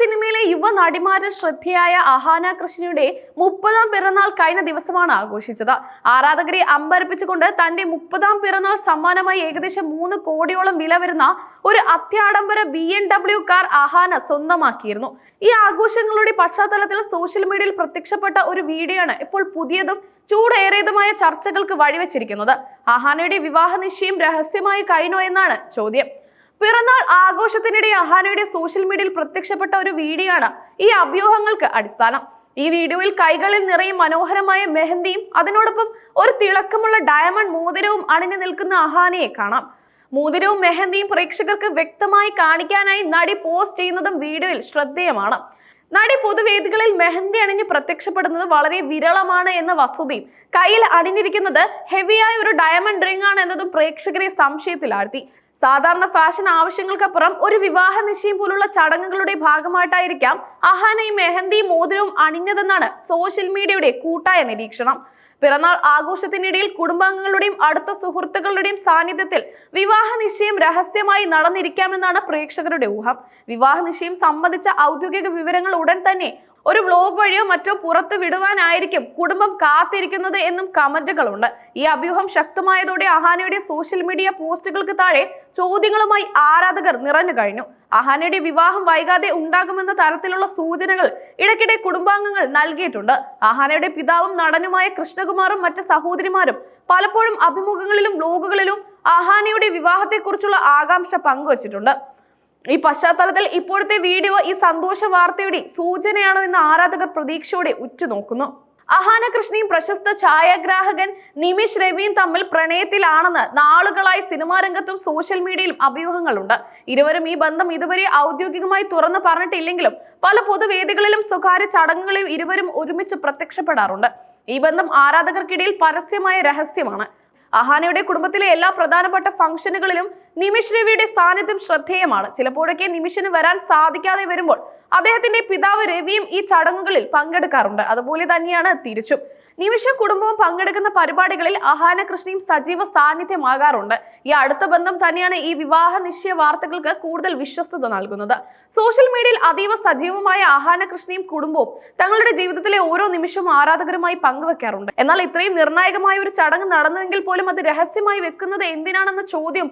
സിനിമയിലെ യുവ നടിമാരിൽ ശ്രദ്ധയായ അഹാന കൃഷ്ണയുടെ മുപ്പതാം പിറന്നാൾ കഴിഞ്ഞ ദിവസമാണ് ആഘോഷിച്ചത്. ആരാധകരെ അമ്പരപ്പിച്ചുകൊണ്ട് തന്റെ മുപ്പതാം പിറന്നാൾ സമ്മാനമായി ഏകദേശം മൂന്ന് കോടിയോളം വില വരുന്ന ഒരു അത്യാഡംബര B M W car Ahaana സ്വന്തമാക്കിയിരുന്നു. ഈ ആഘോഷങ്ങളുടെ പശ്ചാത്തലത്തിൽ സോഷ്യൽ മീഡിയയിൽ പ്രത്യക്ഷപ്പെട്ട ഒരു വീഡിയോ ആണ് ഇപ്പോൾ പുതിയതും ചൂടേറിയതുമായ ചർച്ചകൾക്ക് വഴിവെച്ചിരിക്കുന്നത്. അഹാനയുടെ വിവാഹ നിശ്ചയം രഹസ്യമായി കഴിഞ്ഞോ എന്നാണ് ചോദ്യം. പിറന്നാൾ ആഘോഷത്തിനിടെ അഹാനയുടെ സോഷ്യൽ മീഡിയയിൽ പ്രത്യക്ഷപ്പെട്ട ഒരു വീഡിയോ ആണ് ഈ അഭ്യൂഹങ്ങൾക്ക് അടിസ്ഥാനം. ഈ വീഡിയോയിൽ കൈകളിൽ നിറയെ മനോഹരമായ മെഹന്തിയും അതിനോടൊപ്പം ഒരു തിളക്കമുള്ള ഡയമണ്ട് മോതിരവും അണിഞ്ഞു നിൽക്കുന്ന അഹാനയെ കാണാം. മോതിരവും മെഹന്തിയും പ്രേക്ഷകർക്ക് വ്യക്തമായി കാണിക്കാനായി നടി പോസ്റ്റ് ചെയ്യുന്നതും വീഡിയോയിൽ ശ്രദ്ധേയമാണ്. നടി പൊതുവേദികളിൽ മെഹന്തി അണിഞ്ഞ് പ്രത്യക്ഷപ്പെടുന്നത് വളരെ വിരളമാണ് എന്ന വസ്തുതയും കയ്യിൽ അണിഞ്ഞിരിക്കുന്നത് ഹെവിയായ ഒരു ഡയമണ്ട് റിംഗ് ആണ് എന്നതും പ്രേക്ഷകരെ സംശയത്തിലാഴ്ത്തി. സാധാരണ ഫാഷൻ ആവശ്യങ്ങൾക്കപ്പുറം ഒരു വിവാഹ നിശ്ചയം പോലുള്ള ചടങ്ങുകളുടെ ഭാഗമായിട്ടായിരിക്കാം അഹാനയും മെഹന്തിയും മോതിരവും അണിഞ്ഞതെന്നാണ് സോഷ്യൽ മീഡിയയുടെ കൂട്ടായ നിരീക്ഷണം. പിറന്നാൾ ആഘോഷത്തിനിടയിൽ കുടുംബാംഗങ്ങളുടെയും അടുത്ത സുഹൃത്തുക്കളുടെയും സാന്നിധ്യത്തിൽ വിവാഹ നിശ്ചയം രഹസ്യമായി നടന്നിരിക്കാമെന്നാണ് പ്രേക്ഷകരുടെ ഊഹം. വിവാഹ നിശ്ചയം സംബന്ധിച്ച ഔദ്യോഗിക വിവരങ്ങൾ ഉടൻ തന്നെ ഒരു വ്ലോഗ് വഴിയോ മറ്റോ പുറത്ത് വിടുവാനായിരിക്കും കുടുംബം കാത്തിരിക്കുന്നത് എന്നും കമന്റുകളുണ്ട്. ഈ അഭ്യൂഹം ശക്തമായതോടെ അഹാനയുടെ സോഷ്യൽ മീഡിയ പോസ്റ്റുകൾക്ക് താഴെ ചോദ്യങ്ങളുമായി ആരാധകർ നിറഞ്ഞു കഴിഞ്ഞു. അഹാനയുടെ വിവാഹം വൈകാതെ ഉണ്ടാകുമെന്ന തരത്തിലുള്ള സൂചനകൾ ഇടയ്ക്കിടെ കുടുംബാംഗങ്ങൾ നൽകിയിട്ടുണ്ട്. അഹാനയുടെ പിതാവും നടനുമായ കൃഷ്ണകുമാറും മറ്റ് സഹോദരിമാരും പലപ്പോഴും അഭിമുഖങ്ങളിലും വ്ലോഗുകളിലും അഹാനയുടെ വിവാഹത്തെക്കുറിച്ചുള്ള ആകാംക്ഷ പങ്കുവച്ചിട്ടുണ്ട്. ഈ പശ്ചാത്തലത്തിൽ ഇപ്പോഴത്തെ വീഡിയോ ഈ സന്തോഷ വാർത്തയുടെ സൂചനയാണോ എന്ന് ആരാധകർ പ്രതീക്ഷയോടെ ഉറ്റുനോക്കുന്നു. അഹാന കൃഷ്ണയും പ്രശസ്ത ഛായാഗ്രാഹകൻ നിമിഷ് രവിയും തമ്മിൽ പ്രണയത്തിലാണെന്ന് നാളുകളായി സിനിമാ രംഗത്തും സോഷ്യൽ മീഡിയയിലും അഭ്യൂഹങ്ങളുണ്ട് ഇരുവരും ഈ ബന്ധം ഇതുവരെ ഔദ്യോഗികമായി തുറന്നു പറഞ്ഞിട്ടില്ലെങ്കിലും പല പൊതുവേദികളിലും സ്വകാര്യ ചടങ്ങുകളിലും ഇരുവരും ഒരുമിച്ച് പ്രത്യക്ഷപ്പെടാറുണ്ട്. ഈ ബന്ധം ആരാധകർക്കിടയിൽ പരസ്യമായ രഹസ്യമാണ്. അഹാനയുടെ കുടുംബത്തിലെ എല്ലാ പ്രധാനപ്പെട്ട ഫംഗ്ഷനുകളിലും നിമിഷ് രവിയുടെ സാന്നിധ്യം ശ്രദ്ധേയമാണ്. ചിലപ്പോഴൊക്കെ നിമിഷിന് വരാൻ സാധിക്കാതെ വരുമ്പോൾ അദ്ദേഹത്തിന്റെ പിതാവ് രവിയും ഈ ചടങ്ങുകളിൽ പങ്കെടുക്കാറുണ്ട്. അതുപോലെ തന്നെയാണ് തിരിച്ചും. നിമിഷ കുടുംബവും പങ്കെടുക്കുന്ന പരിപാടികളിൽ അഹാന കൃഷ്ണയും സജീവ സാന്നിധ്യമാകാറുണ്ട് ഈ അടുത്ത ബന്ധം തന്നെയാണ് ഈ വിവാഹ നിശ്ചയ വാർത്തകൾക്ക് കൂടുതൽ വിശ്വസ്തത നൽകുന്നത്. സോഷ്യൽ മീഡിയയിൽ അതീവ സജീവമായ അഹാന കൃഷ്ണയും കുടുംബവും തങ്ങളുടെ ജീവിതത്തിലെ ഓരോ നിമിഷവും ആരാധകരുമായി പങ്കുവെക്കാറുണ്ട്. എന്നാൽ ഇത്രയും നിർണായകമായ ഒരു ചടങ്ങ് നടന്നുവെങ്കിൽ പോലും അത് രഹസ്യമായി വെക്കുന്നത് എന്തിനാണെന്ന ചോദ്യം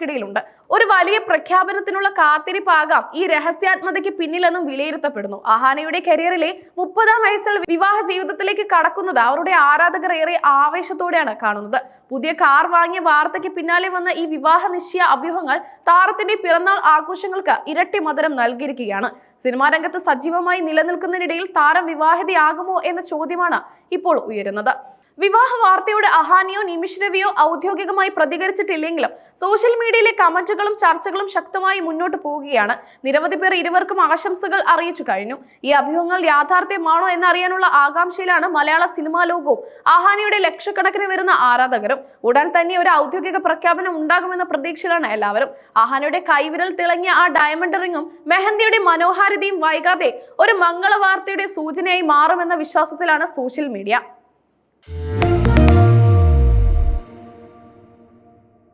പ്രേക്ഷകർക്കിടയിലുണ്ട് ഒരു വലിയ പ്രഖ്യാപനത്തിനുള്ള കാത്തിരിപ്പാകാം ഈ രഹസ്യാത്മതയ്ക്ക് പിന്നിലെന്നും വിലയിരുത്തപ്പെടുന്നു. അഹാനയുടെ കരിയറിലെ മുപ്പതാം വയസ്സിൽ വിവാഹ ജീവിതത്തിലേക്ക് കടക്കുന്നത് അവരുടെ ആരാധകർ ഏറെ ആവേശത്തോടെയാണ് കാണുന്നത്. പുതിയ കാർ വാങ്ങിയ വാർത്തയ്ക്ക് പിന്നാലെ വന്ന ഈ വിവാഹ നിശ്ചയ അഭ്യൂഹങ്ങൾ താരത്തിന്റെ പിറന്നാൾ ആഘോഷങ്ങൾക്ക് ഇരട്ടി മധുരം നൽകിയിരിക്കുകയാണ്. സിനിമാ രംഗത്ത് സജീവമായി നിലനിൽക്കുന്നതിനിടയിൽ താരം വിവാഹിതയാകുമോ എന്ന ചോദ്യമാണ് ഇപ്പോൾ ഉയരുന്നത്. വിവാഹ വാർത്തയോട് അഹാനിയോ നിമിഷ് രവിയോ ഔദ്യോഗികമായി പ്രതികരിച്ചിട്ടില്ലെങ്കിലും സോഷ്യൽ മീഡിയയിലെ കമന്റുകളും ചർച്ചകളും ശക്തമായി മുന്നോട്ട് പോവുകയാണ്. നിരവധി പേർ ഇരുവർക്കും ആശംസകൾ അറിയിച്ചു കഴിഞ്ഞു. ഈ അഭ്യൂഹങ്ങൾ യാഥാർത്ഥ്യമാണോ എന്നറിയാനുള്ള ആകാംക്ഷയിലാണ് മലയാള സിനിമാ ലോകവും അഹാനിയുടെ ലക്ഷക്കണക്കിന് വരുന്ന ആരാധകരും. ഉടൻ തന്നെ ഒരു ഔദ്യോഗിക പ്രഖ്യാപനം ഉണ്ടാകുമെന്ന പ്രതീക്ഷയിലാണ് എല്ലാവരും. അഹാനിയുടെ കൈവിരൽ തിളങ്ങിയ ആ ഡയമണ്ട് റിങ്ങും മെഹന്തിയുടെ മനോഹാരിതയും വൈകാതെ ഒരു മംഗളവാർത്തയുടെ സൂചനയായി മാറുമെന്ന വിശ്വാസത്തിലാണ് സോഷ്യൽ മീഡിയ. Thank.